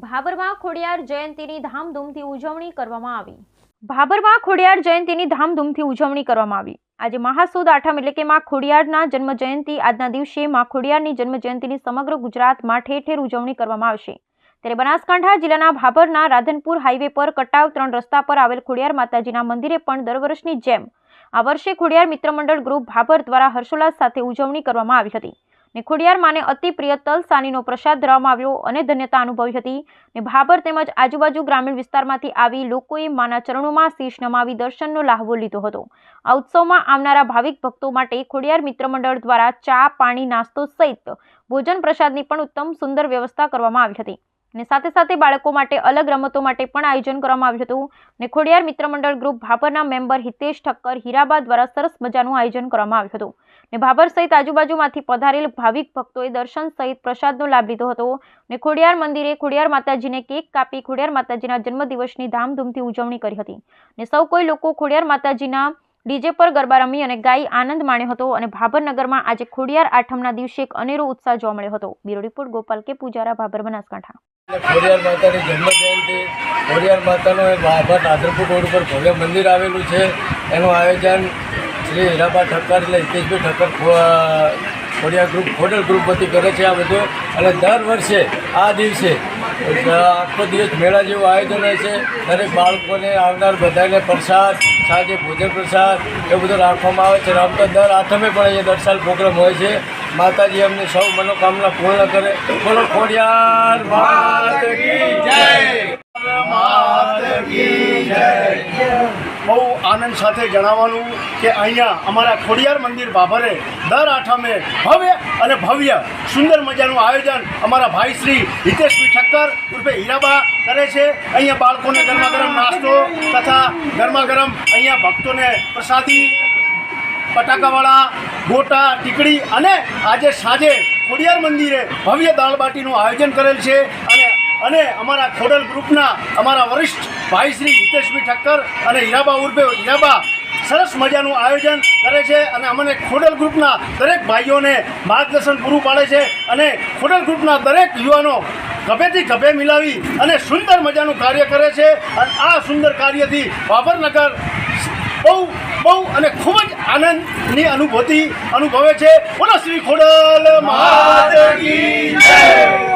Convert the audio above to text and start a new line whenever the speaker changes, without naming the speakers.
ભાબરમાં ખોડિયાર જયંતીની ધામધૂમથી ઉજવણી કરવામાં આવી. ભાબરમાં ખોડિયાર જયંતીની ધામધૂમથી ઉજવણી કરવામાં આવી. આજે મહાસુદ આઠમ એટલે કે માં ખોડિયારના જન્મ જયંતી આજના દિવસે માં ખોડિયારની જન્મ જયંતિની સમગ્ર ગુજરાતમાં ઠેર ઠેર ઉજવણી કરવામાં આવશે. ત્યારે બનાસકાંઠા જિલ્લાના ભાભરના રાધનપુર હાઈવે પર કટાવ ત્રણ રસ્તા પર આવેલ ખોડિયાર માતાજીના મંદિરે પણ દર વર્ષની જેમ આ વર્ષે ખોડિયાર મિત્ર મંડળ ગ્રુપ ભાભર દ્વારા હર્ષોલ્લાસ સાથે ઉજવણી કરવામાં આવી હતી. ને ખોડિયાર માને અતિ પ્રિય તલ સાનીનો પ્રસાદ ધરવામાં આવ્યો અને ધન્યતા અનુભવી હતી. ને ભાભર તેમજ આજુબાજુ ગ્રામીણ વિસ્તારમાંથી આવી લોકોએ માના ચરણોમાં શીશ નમાવી દર્શનનો લાહવો લીધો હતો. આ ઉત્સવમાં આવનારા ભાવિક ભક્તો માટે ખોડિયાર મિત્ર મંડળ દ્વારા ચા, પાણી, નાસ્તો સહિત ભોજન પ્રસાદની પણ ઉત્તમ સુંદર વ્યવસ્થા કરવામાં આવી હતી. અને સાથે સાથે બાળકો માટે અલગ રમતો માટે પણ આયોજન કરવામાં આવ્યું હતું. ને ખોડિયાર મિત્ર મંડળ ગ્રુપ ભાભરના મેમ્બર હિતેશ ઠક્કર હીરાબા દ્વારા સરસ મજાનું આયોજન કરવામાં આવ્યું હતું. ને ભાભર સહિત આજુબાજુમાંથી પધારેલ ભાવિક ભક્તોએ દર્શન સહિત પ્રસાદનો લાભ લીધો હતો. ને ખોડિયાર મંદિરે ખોડિયાર માતાજીને કેક કાપી ખોડિયાર માતાજીના જન્મદિવસની ધામધૂમથી ઉજવણી કરી હતી. ને સૌ કોઈ લોકો ખોડિયાર માતાજીના ડીજે પર ગરબા રમી અને ગાઈ આનંદ માણ્યો હતો અને ભાભરનગરમાં આજે ખોડિયાર આઠમના દિવસે એક અનેરો ઉત્સાહ જોવા મળ્યો હતો. બ્યુરો રિપોર્ટ ગોપાલ કે. પૂજારા, ભાભર, બનાસકાંઠા.
ખોડિયાર માતાની જન્મ જયંતિ ખોડિયાર માતાનું એ બાબા નાદરપુર રોડ ઉપર ભવ્ય મંદિર આવેલું છે. એનું આયોજન શ્રી હીરાબા ઠક્કર એટલે હિતેશભાઈ ઠક્કર ખોડિયાર ગ્રુપ, ખોડલ ગ્રુપ વતી કરે છે આ બધું. અને દર વર્ષે, આ દિવસે આખો દિવસ મેળા જેવું આયોજન હોય છે. દરેક બાળકોને આવનાર બધાને પ્રસાદ, સાંજે ભોજન પ્રસાદ, એવું બધું રાખવામાં આવે છે. આમ તો દર આઠમે પણ અહીંયા દર સાલ પ્રોગ્રામ હોય છે. માતાજી અમને સૌ મનોકામના પૂર્ણ કરે. બોલો, ખોડિયાર માત
બહુ આનંદ સાથે જણાવવાનું કે અહીંયા અમારા ખોડિયાર મંદિર બાભરે દર આઠમે ભવ્ય અને ભવ્ય સુંદર મજાનું આયોજન અમારા ભાઈ શ્રી હિતેશભાઈ ઠક્કર ઉર્ફે હીરાબા કરે છે. અહીંયા બાળકોને ગરમા ગરમ નાસ્તો તથા ગરમા ગરમ અહીંયા ભક્તોને પ્રસાદી પટાકાવાળા ગોટા, ટીકડી અને આજે સાંજે ખોડિયાર મંદિરે ભવ્ય દાળબાટીનું આયોજન કરેલ છે. અને અને અમારા ખોડલ ગ્રુપના અમારા વરિષ્ઠ ભાઈ શ્રી હિતેશભાઈ ઠક્કર અને હીરાબા ઉર્ફે હીરાબા સરસ મજાનું આયોજન કરે છે. અને અમને ખોડલ ગ્રુપના દરેક ભાઈઓને માર્ગદર્શન પૂરું પાડે છે. અને ખોડલ ગ્રુપના દરેક યુવાનો ગભેથી ગભે મિલાવી અને સુંદર મજાનું કાર્ય કરે છે. અને આ સુંદર કાર્યથી બાબરનગર બહુ બહુ અને ખૂબ જ આનંદની અનુભૂતિ અનુભવે છે. બોલો શ્રી ખોડલ જય.